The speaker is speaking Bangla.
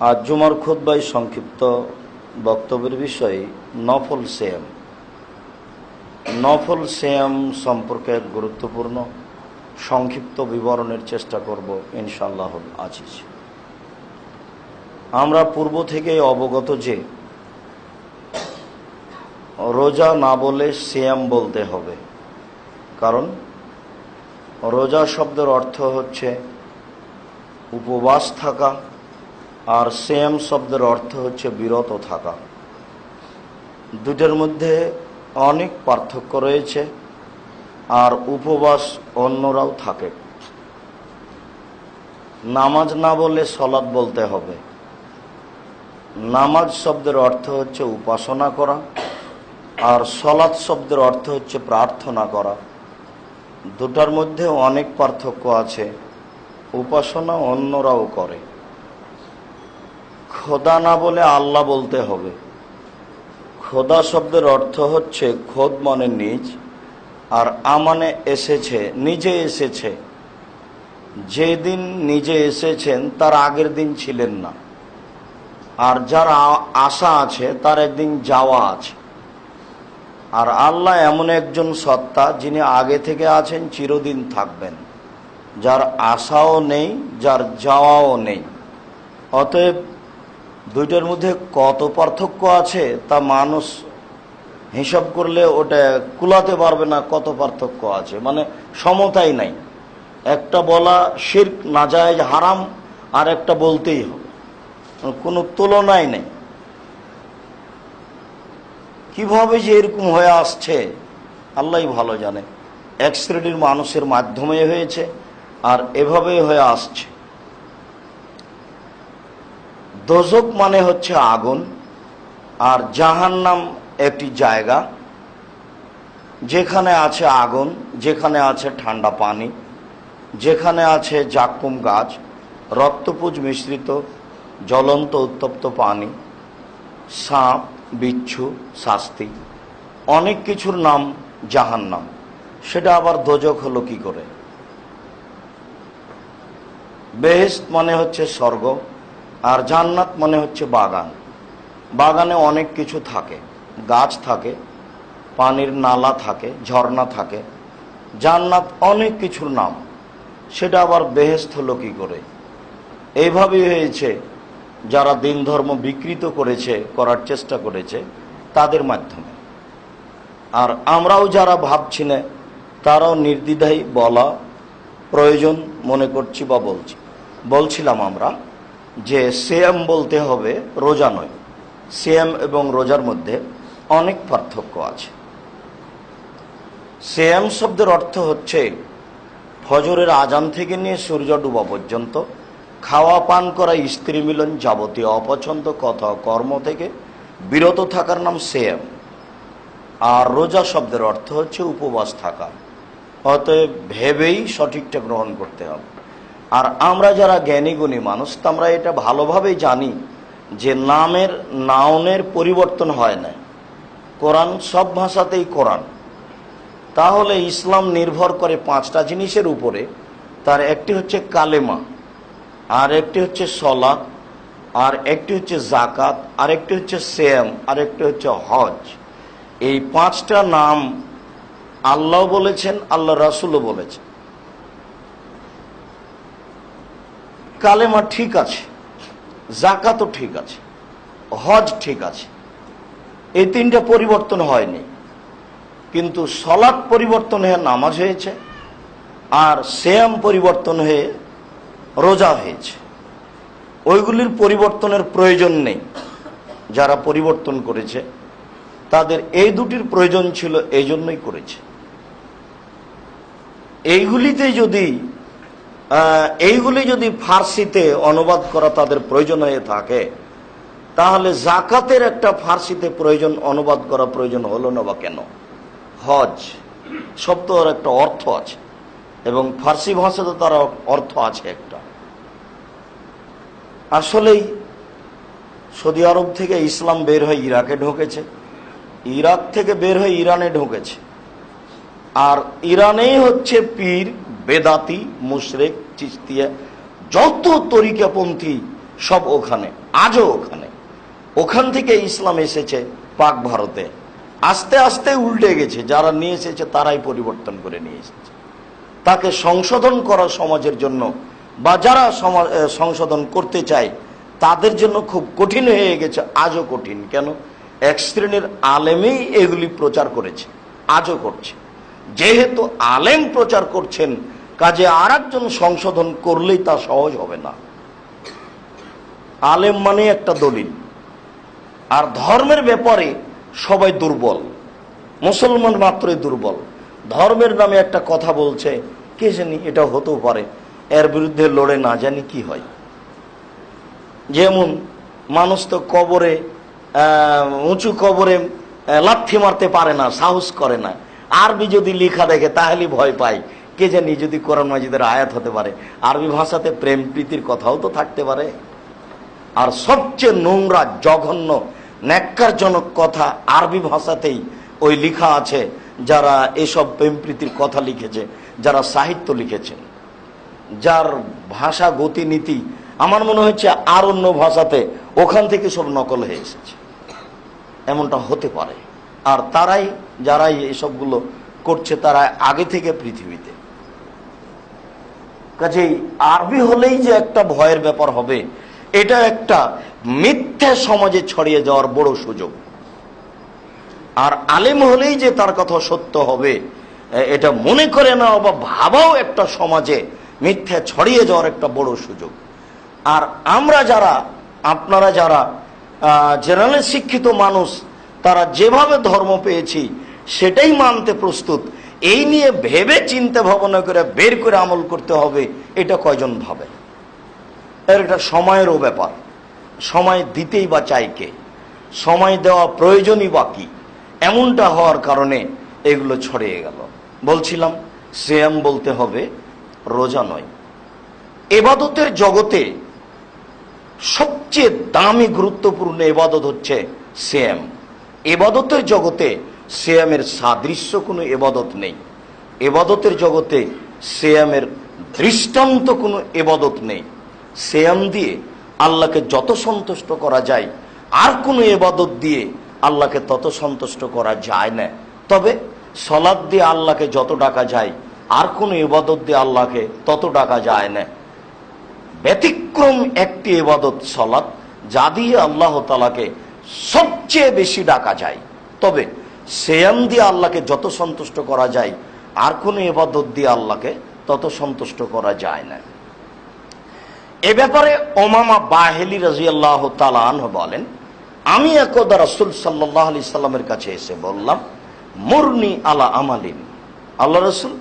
আজ জুমার খুদ্বাই সংক্ষিপ্ত বক্তব্যের বিষয়ে নফল সেম নফল সেম সম্পর্কে গুরুত্বপূর্ণ, সংক্ষিপ্ত বিবরণের চেষ্টা করব ইনশাল্লাহ আজিজ। আমরা পূর্ব থেকে অবগত যে, রোজা না বলে সিয়াম বলতে হবে। কারণ, রোজা শব্দের অর্থ হচ্ছে উপবাস থাকা আর সেম শব্দের অর্থ হচ্ছে বিরত থাকা। দুটোর মধ্যে অনেক পার্থক্য রয়েছে, আর উপবাস অন্যরাও থাকে। নামাজ না বলে সলাদ বলতে হবে। নামাজ শব্দের অর্থ হচ্ছে উপাসনা করা, আর সলাদ শব্দের অর্থ হচ্ছে প্রার্থনা করা। দুটার মধ্যে অনেক পার্থক্য আছে, উপাসনা অন্যরাও করে। খোদা না বলে আল্লাহ বলতে হবে। খোদা শব্দের অর্থ হচ্ছে খোদ মনে নিজ, আর আমানে এসেছে, নিজে এসেছে। যেদিন নিজে এসেছেন, তার আগের দিন ছিলেন না। আর যার আশা আছে, তার একদিন যাওয়া আছে। আর আল্লাহ এমন একজন সত্তা, যিনি আগে থেকে আছেন, চিরদিন থাকবেন। যার আশাও নেই, যার যাওয়াও নেই। অতএব দুইটার মধ্যে কত পার্থক্য আছে তা মানুষ হিসাব করলে ওটা কুলাতে পারবে না কত পার্থক্য আছে। মানে সমতাই নাই। একটা বলা শির শির্ক, নাজায়জ, হারাম, আর একটা বলতেই হবে। কোনো তুলনাই নেই। কীভাবে যে এরকম হয়ে আসছে, আল্লাহ ভালো জানে। এক শ্রেণির মানুষের মাধ্যমে হয়েছে, আর এভাবে হয়ে আসছে। দোজক মানে হচ্ছে আগুন, আর জাহান্নাম একটি জায়গা, যেখানে আছে আগুন, যেখানে আছে ঠান্ডা পানি, যেখানে আছে জাকুম গাছ, রক্তপুজ মিশ্রিত, জ্বলন্ত উত্তপ্ত পানি, সাপ, বিচ্ছু, শাস্তি, অনেক কিছুর নাম জাহান্নাম। সেটা আবার দোজক হলো কি করে? বেহেস্ত মানে হচ্ছে স্বর্গ আর জান্নাত মানে হচ্ছে বাগান। বাগানে অনেক কিছু থাকে। গাছ থাকে, পানির নালা থাকে, ঝর্ণা থাকে। জান্নাত অনেক কিছুর নাম। সেটা আবার বেহেস্ত হলো কি করে? এইভাবেই হয়েছে। যারা দিন ধর্ম বিকৃত করেছে, করার চেষ্টা করেছে, তাদের মাধ্যমে। আর আমরাও যারা ভাবছি না, তারাও নির্দ্বিধায় বলা প্রয়োজন মনে করছি বা বলছি। বলছিলাম আমরা যে সেম বলতে হবে রোজা নয়। সেম এবং রোজার মধ্যে অনেক পার্থক্য আছে। সেম শব্দের অর্থ হচ্ছে ফজরের আজান থেকে নিয়ে সূর্য ডুবা পর্যন্ত খাওয়া পান করা, স্ত্রী মিলন যাবতীয় অপছন্দ, কথা, কর্ম থেকে বিরত থাকার নাম সেম আর রোজা শব্দের অর্থ হচ্ছে উপবাস থাকা। অতএব ভেবেই সঠিকটা গ্রহণ করতে হবে। আর আমরা যারা জ্ঞানী গুণী মানুষ, তা আমরা এটা ভালোভাবেই জানি যে নামের, নাউনের পরিবর্তন হয় না। কোরআন সব ভাষাতেই কোরআন। তাহলে ইসলাম নির্ভর করে পাঁচটা জিনিসের উপরে। তার একটি হচ্ছে কালেমা, আর একটি হচ্ছে সলাৎ, আর একটি হচ্ছে জাকাত আর একটি হচ্ছে সেম আর একটি হচ্ছে হজ। এই পাঁচটা নাম আল্লাহ বলেছেন, আল্লাহ রাসুলও বলেছেন। কালেমা ঠিক আছে জাকাতও ঠিক আছে, হজ ঠিক আছে। এই তিনটা পরিবর্তন হয়নি। কিন্তু সলাৎ পরিবর্তন হয়ে নামাজ হয়েছে, আর শ্যাম পরিবর্তন হয়ে রোজা হয়েছে। ওইগুলির পরিবর্তনের প্রয়োজন নেই। যারা পরিবর্তন করেছে, তাদের এই দুটির প্রয়োজন ছিল এই জন্যই করেছে। এইগুলিতে যদি এইগুলি যদি ফার্সিতে অনুবাদ করা তাদের প্রয়োজন হয়ে থাকে, তাহলে জাকাতের একটা ফার্সিতে প্রয়োজন, অনুবাদ করা প্রয়োজন হলো না বা কেন? হজ, শব্দর একটা অর্থ আছে, এবং ফার্সি ভাষাতে তার অর্থ আছে একটা। আসলেই সৌদি আরব থেকে ইসলাম বের হয়ে ইরাকে ঢুকেছে, ইরাক থেকে বের হয়ে ইরানে ঢুকেছে, আর ইরানেই হচ্ছে পীর বেদাতি, মুশরেক চিস্তিয়া যত তরিকাপন্থী সব ওখানে, আজও ওখানে। ওখান থেকে ইসলাম এসেছে পাক ভারতে। আস্তে আস্তে উল্টে গেছে, যারা নিয়ে এসেছে তারাই পরিবর্তন করে নিয়ে এসেছে। তাকে সংশোধন করা সমাজের জন্য বা যারা সংশোধন করতে চায়, তাদের জন্য খুব কঠিন হয়ে গেছে, আজও কঠিন। কেন? এক শ্রেণির আলেমেই এগুলি প্রচার করেছে, আজও করছে। যেহেতু আলেম প্রচার করছেন, কাজে আর সংশোধন করলেই তা সহজ হবে না। আলেম মানে একটা দলিল, আর ধর্মের ব্যাপারে সবাই দুর্বল, মুসলমান মাত্রই দুর্বল। ধর্মের নামে একটা কথা বলছে, কে জানি এটা হতেও পারে, এর বিরুদ্ধে লড়ে না জানি কি হয়। যেমন, মানুষ তো কবরে উঁচু কবরে লাথি মারতে পারে না, সাহস করে না। আরবি যদি লেখা দেখে, তাহলে ভয় পায় কে জানি যদি কোরআন মাজিদের আয়াত হতে পারে। আরবি ভাষাতে প্রেম প্রীতির কথাও তো থাকতে পারে। আর সবচেয়ে নোংরা, জঘন্য, ন্যাক্কারজনক কথা আরবি ভাষাতেই ওই লেখা আছে, যারা এসব প্রেম প্রীতির কথা লিখেছে, যারা সাহিত্য লিখেছেন যার ভাষা গতিনীতি, আমার মনে হচ্ছে আর অন্য ভাষাতে ওখান থেকে সব নকল হয়ে এসেছে। এমনটা হতে পারে। আর তারাই যারাই এসবগুলো করছে তারা আগে থেকে পৃথিবীতে। কাজেই আরবি হলেই যে একটা ভয়ের ব্যাপার হবে, এটা একটা মিথ্যা সমাজে ছড়িয়ে যাওয়ার বড় সুযোগ। আর আলেম হলেই যে তার কথা সত্য হবে এটা মনে করে না বা ভাবাও একটা সমাজে মিথ্যা ছড়িয়ে যাওয়ার একটা বড় সুযোগ। আর আমরা যারা, আপনারা যারা জেনারেল শিক্ষিত মানুষ তারা যেভাবে ধর্ম পেয়েছি, সেটাই মানতে প্রস্তুত। এই নিয়ে ভেবে চিন্তা ভাবনা করে বের করে আমল করতে হবে, এটা কয়জন ভাবে? এর এটা সময়েরও ব্যাপার। সময় দিতেই বা চাই কে? সময় দেওয়া প্রয়োজনই বা কি? এমনটা হওয়ার কারণে এগুলো ছড়িয়ে গেল। বলছিলাম শ্যাম বলতে হবে, রোজা নয়। এবাদতের জগতে সবচেয়ে দামি, গুরুত্বপূর্ণ এবাদত হচ্ছে শ্যাম এবাদতের জগতে শ্যামের সাদৃশ্য কোনো এবাদত নেই। এবাদতের জগতে শ্যামের দৃষ্টান্ত কোনো এবাদত নেই। শ্যাম দিয়ে আল্লাহকে যত সন্তুষ্ট করা যায়, আর কোনো এবাদত দিয়ে আল্লাহকে তত সন্তুষ্ট করা যায় না। তবে সলাদ দিয়ে আল্লাহকে যত ডাকা যায়, আর কোনো এবাদত দিয়ে আল্লাহকে তত ডাকা যায় না। ব্যতিক্রম একটি এবাদত সলাৎ যা দিয়ে আল্লাহ তালাকে সবচেয়ে বেশি ডাকা যায়। তবে সেয়াম দিয়ে আল্লাহকে যত সন্তুষ্ট করা যায়, আর কোনো এবাদত দিয়ে আল্লাহকে তত সন্তুষ্ট করা যায় না। এ ব্যাপারে ওমামা বাহেলি রাজি আল্লাহ তালান বলেন, আমি একদা রসুল সাল্লাহ আলি সাল্লামের কাছে এসে বললাম, মুরনি আলা আমালিন। আল্লাহ রসুল